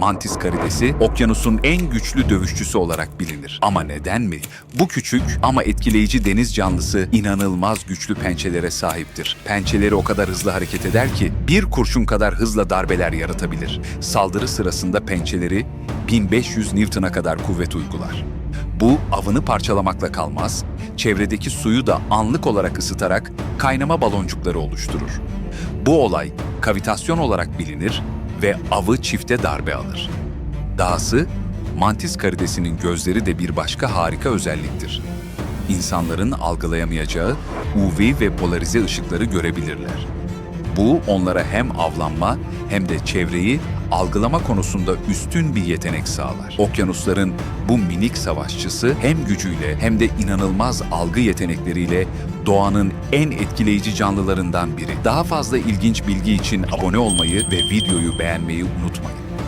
Mantis karidesi okyanusun en güçlü dövüşçüsü olarak bilinir. Ama neden mi? Bu küçük ama etkileyici deniz canlısı inanılmaz güçlü pençelere sahiptir. Pençeleri o kadar hızlı hareket eder ki bir kurşun kadar hızla darbeler yaratabilir. Saldırı sırasında pençeleri 1500 Newton'a kadar kuvvet uygular. Bu avını parçalamakla kalmaz, çevredeki suyu da anlık olarak ısıtarak kaynama baloncukları oluşturur. Bu olay kavitasyon olarak bilinir ve avı çifte darbe alır. Dahası, mantis karidesinin gözleri de bir başka harika özelliktir. İnsanların algılayamayacağı UV ve polarize ışıkları görebilirler. Bu onlara hem avlanma hem de çevreyi algılama konusunda üstün bir yetenek sağlar. Okyanusların bu minik savaşçısı hem gücüyle hem de inanılmaz algı yetenekleriyle doğanın en etkileyici canlılarından biri. Daha fazla ilginç bilgi için abone olmayı ve videoyu beğenmeyi unutmayın.